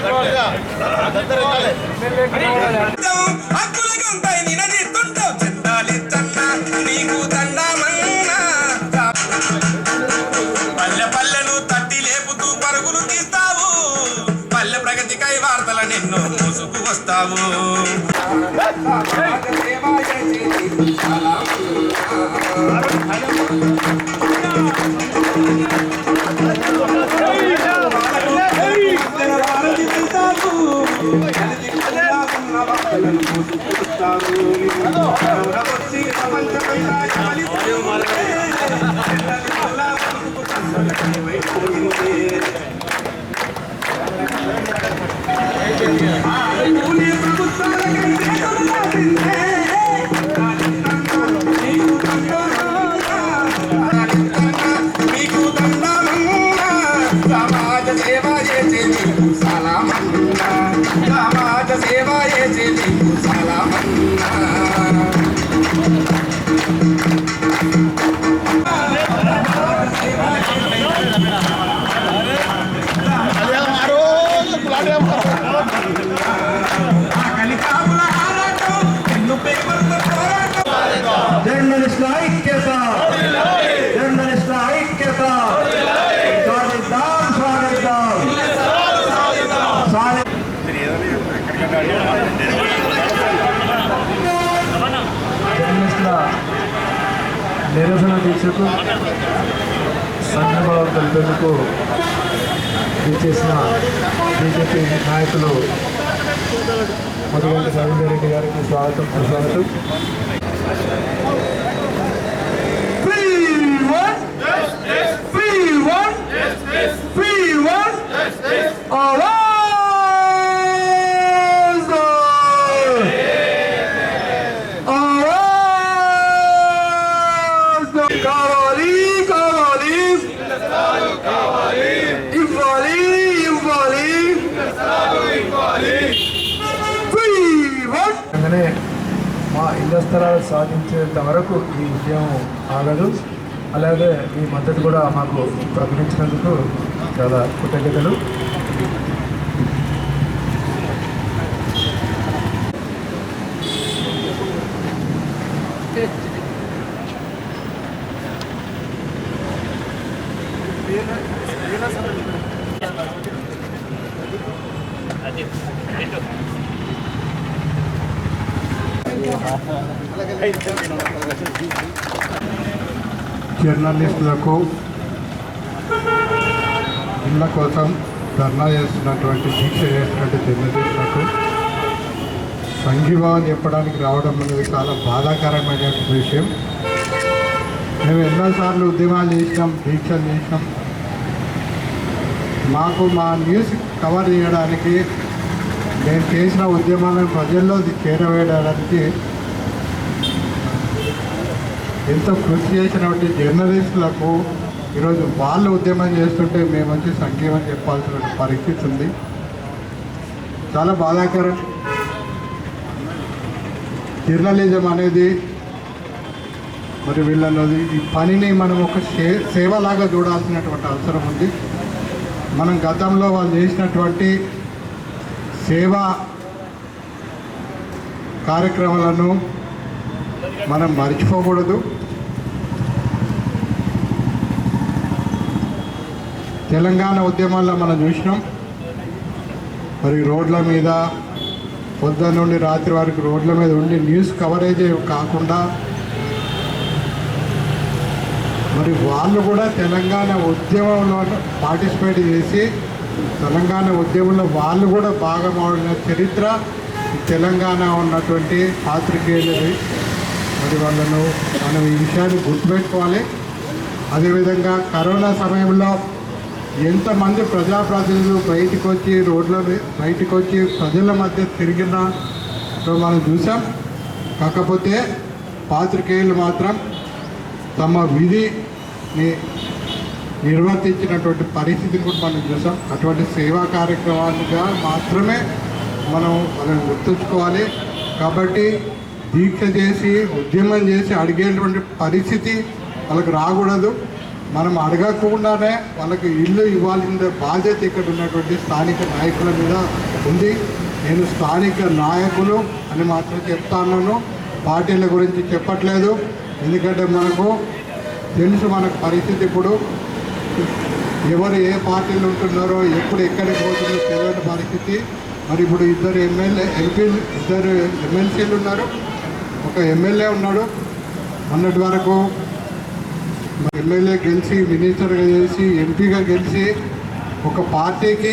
MLA గారు పల్లె తట్టి లేపుతూ పరుగులు తీస్తావు పల్లె ప్రగతికై వార్తల నిన్ను వస్తావు నీకు చేసే నిరసన దీక్షకు సంఘభావం తెలిపేందుకు ఇచ్చేసిన బీజేపీ నాయకులు మొదటి రవీందర్ రెడ్డి గారికి స్వాగతం సుస్వాగతం right. మా ఇళ్ళ స్థలాలు సాధించేంత వరకు ఈ ఉద్యమం ఆగదు. అలాగే ఈ మద్దతు కూడా మాకు ప్రకటించినందుకు చాలా కృతజ్ఞతలు. జర్నలిస్టులకు ఇళ్ళ కోసం ధర్నా చేస్తున్నటువంటి దీక్ష చేసినటువంటి జర్నలిస్టులకు సంఘీభావం చెప్పడానికి రావడం అనేది చాలా బాధాకరమైన విషయం. మేము ఎన్నోసార్లు ఉద్యమాలు చేసినాం దీక్షలు చేసినాం. మాకు మా న్యూస్ కవర్ చేయడానికి నేను చేసిన ఉద్యమాలను ప్రజల్లో చేరవేయడానికి ఎంతో కృషి చేసినటువంటి జర్నలిస్టులకు ఈరోజు వాళ్ళు ఉద్యమం చేస్తుంటే మేము వచ్చి సంక్షేమం చెప్పాల్సిన పరిస్థితి ఉంది. చాలా బాధాకరం. జర్నలిజం అనేది మరి వీళ్ళన్నది ఈ పనిని మనం ఒక సే సేవలాగా చూడాల్సినటువంటి అవసరం ఉంది. మనం గతంలో వాళ్ళు చేసినటువంటి సేవా కార్యక్రమాలను మనం మర్చిపోకూడదు. తెలంగాణ ఉద్యమాల్లో మనం చూసినాం. మరి రోడ్ల మీద పొద్దున్న నుండి రాత్రి వరకు రోడ్ల మీద ఉండి న్యూస్ కవరేజ్ కాకుండా మరి వాళ్ళు కూడా తెలంగాణ ఉద్యమంలో పార్టిసిపేట్ చేసి తెలంగాణ ఉద్యమంలో వాళ్ళు కూడా భాగమవుడిన చరిత్ర. తెలంగాణ ఉన్నటువంటి పాత్రికేయులది మరి వాళ్ళను మనం ఈ విషయాన్ని గుర్తుపెట్టుకోవాలి. అదేవిధంగా కరోనా సమయంలో ఎంతమంది ప్రజాప్రతినిధులు బయటకు వచ్చి రోడ్ల బయటకు వచ్చి ప్రజల మధ్య తిరిగిన మనం చూసాం. కాకపోతే పాత్రికేయులు మాత్రం తమ విధిని నిర్వర్తించినటువంటి పరిస్థితిని కూడా మనం చూసాం. అటువంటి సేవా కార్యక్రమాలుగా మాత్రమే మనం వాళ్ళని గుర్తుంచుకోవాలి. కాబట్టి దీక్ష చేసి ఉద్యమం చేసి అడిగేటువంటి పరిస్థితి వాళ్ళకి రాకూడదు. మనం అడగకుండానే వాళ్ళకి ఇల్లు ఇవ్వాల్సిన బాధ్యత ఇక్కడ ఉన్నటువంటి స్థానిక నాయకుల మీద ఉంది. నేను స్థానిక నాయకులు అని మాత్రం చెప్తాను పార్టీల గురించి చెప్పట్లేదు. ఎందుకంటే మనకు తెలుసు మనకు పరిస్థితి ఇప్పుడు ఎవరు ఏ పార్టీలు ఉంటున్నారో ఎప్పుడు ఎక్కడికి పోతుందో తెలియని పరిస్థితి. మరి ఇప్పుడు ఇద్దరు ఎమ్మెల్యే ఎంపీ ఇద్దరు ఎమ్మెల్సీలు ఉన్నారు. ఒక ఎమ్మెల్యే ఉన్నాడు. మొన్నటి వరకు ఎమ్మెల్యే గెలిచి మినిస్టర్గా చేసి ఎంపీగా గెలిచి ఒక పార్టీకి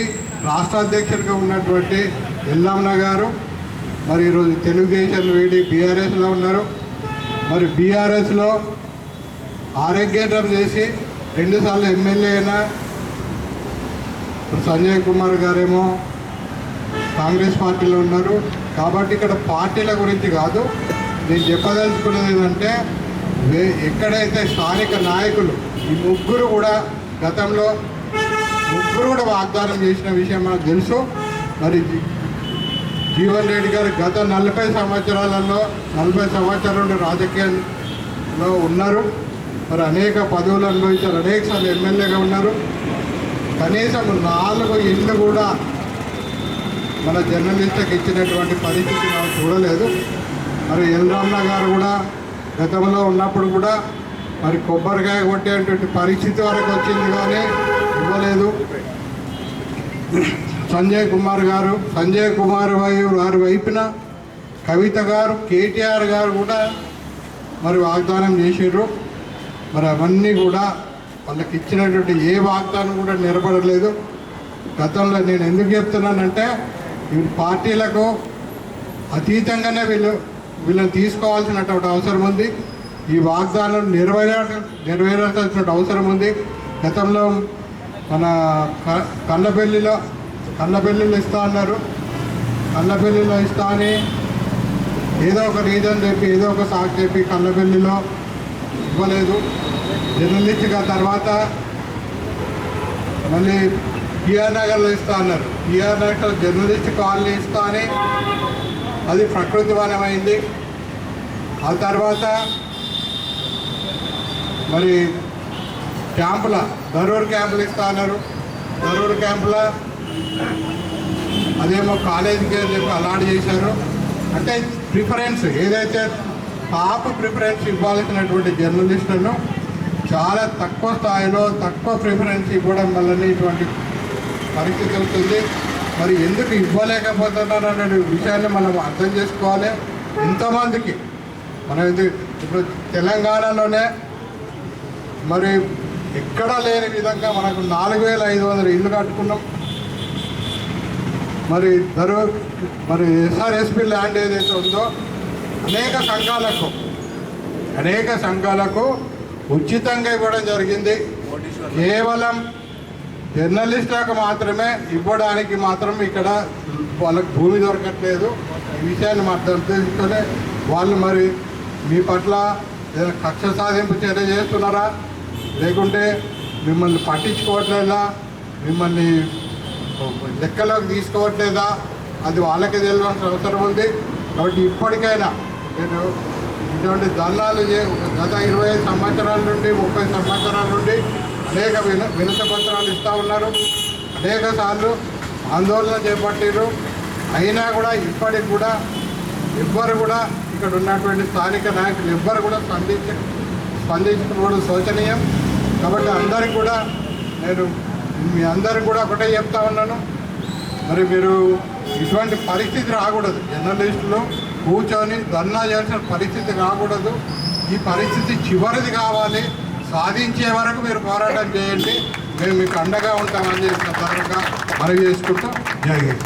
రాష్ట్ర అధ్యక్షుడిగా ఉన్నటువంటి ఎల్లమ్మ గారు మరి ఈరోజు తెలుగుదేశం వీడి బీఆర్ఎస్లో ఉన్నారు. మరి బీఆర్ఎస్లో ఆరోగ్యేటర్ చేసి రెండుసార్లు ఎమ్మెల్యే అయినా ఇప్పుడు సంజయ్ కుమార్ గారేమో కాంగ్రెస్ పార్టీలో ఉన్నారు. కాబట్టి ఇక్కడ పార్టీల గురించి కాదు నేను చెప్పదలుచుకున్నది ఏంటంటే వే- ఎక్కడైతే స్థానిక నాయకులు ఈ ముగ్గురు కూడా గతంలో ముగ్గురు కూడా వాగ్దానం చేసిన విషయం మనకు తెలుసు. మరి జీ- జీవన్ రెడ్డి గారు గత నలభై సంవత్సరాలలో నలభై సంవత్సరాలు రాజకీయాల్లో ఉన్నారు. మరి అనేక పదవులు అనుభవించారు అనేక సార్లు ఎమ్మెల్యేగా ఉన్నారు. కనీసం నాలుగు ఇళ్ళు కూడా మన జర్నలిస్ట్కి ఇచ్చినటువంటి పరిస్థితి మనం చూడలేదు. మరి ఎల్రామ్న గారు కూడా గతంలో ఉన్నప్పుడు కూడా మరి కొబ్బరికాయ కొట్టేటువంటి పరిస్థితి వరకు వచ్చింది కానీ ఇవ్వలేదు. సంజయ్ కుమార్ గారు సంజయ్ కుమార్ వై- వారి వైపున కవిత గారు కేటీఆర్ గారు కూడా మరి వాగ్దానం చేసారు మరి అవన్నీ కూడా వాళ్ళకి ఇచ్చినటువంటి ఏ వాగ్దానం కూడా నిలబడలేదు. గతంలో నేను ఎందుకు చెప్తున్నానంటే ఈ పార్టీలకు అతీతంగానే వీళ్ళు వీళ్ళని తీసుకోవాల్సినటువంటి అవసరం ఉంది. ఈ వాగ్దానం నెరవేర నెరవేరాల్సిన అవసరం ఉంది. గతంలో మన క- కన్నపల్లిలో కన్నపల్లిలో ఇస్తా అన్నారు. కన్నపల్లిలో ఇస్తా అని ఏదో ఒక రీజన్ చెప్పి ఏదో ఒక సాకు చెప్పి కన్నపల్లిలో ఇవ్వలేదు. జర్నలిస్ట్గా తర్వాత మళ్ళీ పిఆర్ నగర్లో ఇస్తా అన్నారు. పిఆర్ నగర్లో జర్నలిస్ట్ కాలనీ ఇస్తా అని అది ప్రకృతి వనమైంది ఆ తర్వాత మరి క్యాంపుల ధరూర్ క్యాంపులు ఇస్తా అన్నారు. ధరూర్ క్యాంపుల అదేమో కాలేజీకి అని చెప్పి అలాట్ చేశారు. అంటే ప్రిఫరెన్స్ ఏదైతే టాప్ ప్రిఫరెన్స్ ఇవ్వాల్సినటువంటి జర్నలిస్టులను చాలా తక్కువ స్థాయిలో తక్కువ ప్రిఫరెన్స్ ఇవ్వడం వల్లనే ఇటువంటి పరిస్థితి అవుతుంది మరి ఎందుకు ఇవ్వలేకపోతున్నారు అనే విషయాన్ని మనం అర్థం చేసుకోవాలి. ఎంతోమందికి మనం ఇది ఇప్పుడు తెలంగాణలోనే మరి ఎక్కడా లేని విధంగా మనకు నాలుగు వేల ఐదు వందల ఇల్లు కట్టుకున్నాం. మరి ధరు మరి ఎస్ఆర్ఎస్పి ల్యాండ్ ఏదైతే ఉందో అనేక సంఘాలకు అనేక సంఘాలకు ఉచితంగా ఇవ్వడం జరిగింది. కేవలం జర్నలిస్టులకు మాత్రమే ఇవ్వడానికి మాత్రం ఇక్కడ వాళ్ళకి భూమి దొరకట్లేదు. ఈ విషయాన్ని మాత్రం తెలుసుకొని వాళ్ళు మరి మీ పట్ల ఏదైనా కక్ష సాధింపు చర్య చేస్తున్నారా? లేకుంటే మిమ్మల్ని పట్టించుకోవట్లేదా? మిమ్మల్ని లెక్కలోకి తీసుకోవట్లేదా? అది వాళ్ళకి తెలియాల్సిన అవసరం ఉంది. కాబట్టి ఇప్పటికైనా నేను ఇటువంటి దళాలు గత ఇరవై ఐదు సంవత్సరాల నుండి ముప్పై సంవత్సరాల నుండి అనేక విన వినత పత్రాలు ఇస్తూ ఉన్నారు. అనేక సార్లు ఆందోళన చేపట్టారు అయినా కూడా ఇప్పటికి కూడా ఎవ్వరు కూడా ఇక్కడ ఉన్నటువంటి స్థానిక నాయకులు ఎవ్వరు కూడా స్పందించ స్పందించకపోవడం శోచనీయం. కాబట్టి అందరికి కూడా నేను మీ అందరికి కూడా ఒకటే చెప్తా ఉన్నాను. మరి మీరు ఇటువంటి పరిస్థితి రాకూడదు. జర్నలిస్టులు కూర్చొని ధర్నా చేసిన పరిస్థితి రాకూడదు. ఈ పరిస్థితి చివరిది కావాలి. సాధించే వరకు మీరు పోరాటం చేయండి. మేము మీకు అండగా ఉంటామని చెప్పి సందర్భంగా మనవి చేసుకుంటూ జరిగింది